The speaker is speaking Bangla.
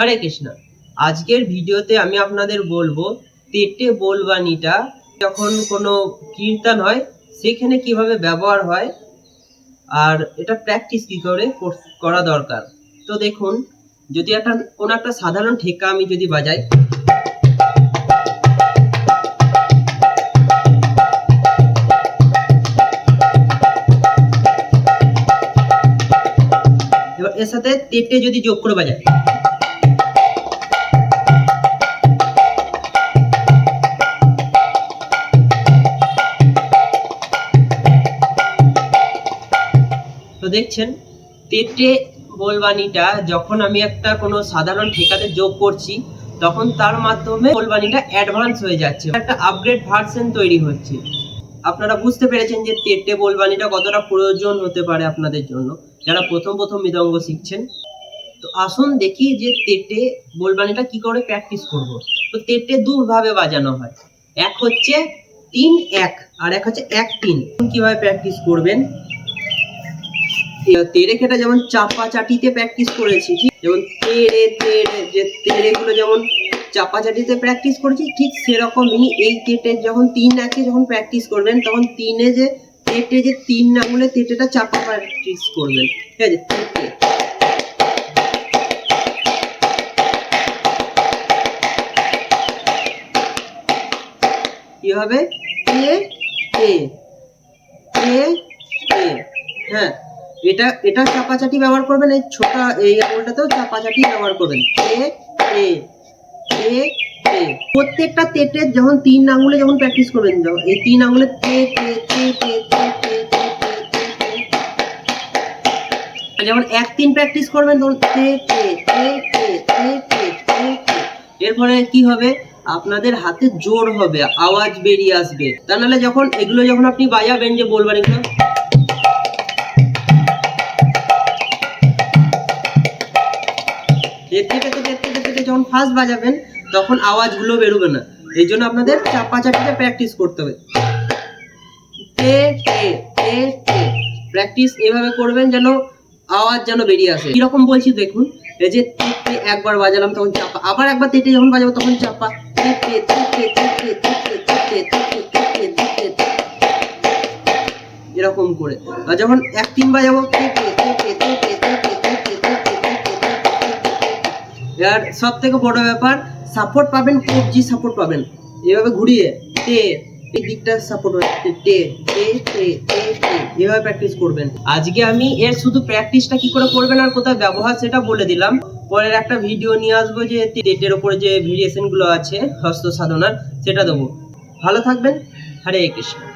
হরে কৃষ্ণ। আজকের ভিডিওতে আমি আপনাদের বলব, তেটে বোলবাণীটা যখন কোনো কীর্তন হয়, সেখানে কীভাবে ব্যবহার হয় আর এটা প্র্যাকটিস কি করে কর- করা দরকার। তো দেখুন, যদি একটা, কোনো একটা সাধারণ ঠেকা আমি যদি বাজাই। এবার এর সাথে তেটে যদি যোগ করে বাজাই। দেখছেন? তেটে বোলবাণীটা যখন আমি একটা কোনো সাধারণ ঠেকাতে যোগ করছি, তখন তার মাধ্যমে বোলবাণীটা অ্যাডভান্স হয়ে যাচ্ছে। একটা আপগ্রেড ভার্সন তৈরি হচ্ছে। আপনারা বুঝতে পেরেছেন যে তেটে বোলবাণীটা কতটা প্রয়োজন হতে পারে আপনাদের জন্য। যারা প্রথম প্রথম মৃদঙ্গ শিখছেন, তো আসুন দেখি যে তেটে বোলবাণীটা কি করে প্র্যাকটিস করব। তো তেটে দুভাবে বাজানো হয়। এক হচ্ছে তিন এক, আর এক হচ্ছে এক তিন। কীভাবে প্র্যাকটিস করবেন? তেরে খেটা যেমন চাপা চাটিতে প্র্যাকটিস করেছি, ঠিক? যেমন তেরে তেরে যে তেরে গুলো যেমন চাপা চাটিতে প্র্যাকটিস করেছি, ঠিক সেরকমই এই তেটে যখন তিন একে যখন প্র্যাকটিস করবেন, তখন তিনে যে তেটে যে তিন আঙুলে তেটেটা চাপা প্র্যাকটিস করবেন, ঠিক আছে? তেটে কি হবে? এ এ এ হ্যাঁ। এটা এটা চাপাচাটি ব্যবহার করবেন এই ছোটা এই আঙুলটাতেও চাপাচাটি ব্যবহার করবেন এ এ এ প্রত্যেকটা তেটের যখন তিন আঙুলে যখন প্র্যাকটিস করবেন যখন এই তিন আঙুলে তে তে তে তে তে তে যখন এক তিন প্র্যাকটিস করবেন তখন তে তে তে তে তে তে তে এর ফলে কি হবে আপনাদের হাতে জোর হবে আওয়াজ বেরিয়ে আসবে তা নাহলে যখন এগুলো যখন আপনি বাজাবেন যে বলবেন এগুলো যখন ফার্স্ট বাজাবেন তখন আওয়াজগুলো বেরোবে না এই জন্য আপনাদের চাপা চাপিতে প্র্যাকটিস করতে হবে প্র্যাকটিস এভাবে করবেন যেন আওয়াজ যেন বেরিয়ে আসে কীরকম বলছি দেখুন এই যে তে তে একবার বাজালাম তখন চাপা আবার একবার তেটে যখন বাজাবো তখন চাপা তে তে তে তে তে তে তে তে তে তে তে তে তে তে তে তে। এরকম করে আর যখন এক তিন বাজাবো তে আর সব থেকে বড় ব্যাপার সাপোর্ট পাবেন কবজি সাপোর্ট পাবেন। এভাবে ঘুরিয়ে টে এই দিকটা সাপোর্ট হচ্ছে টে টে টে টে টে এভাবে প্র্যাকটিস করবেন। আজকে আমি এর শুধু প্র্যাকটিসটা কি করে করবেন আর কোথায় ব্যবহার সেটা বলে দিলাম। পরের একটা ভিডিও নিয়ে আসব যে টেটের ওপরে যে ভেরিয়েশনগুলো আছে, হস্ত সাধনার, সেটা দেবো। ভালো থাকবেন। হরে কৃষ্ণ।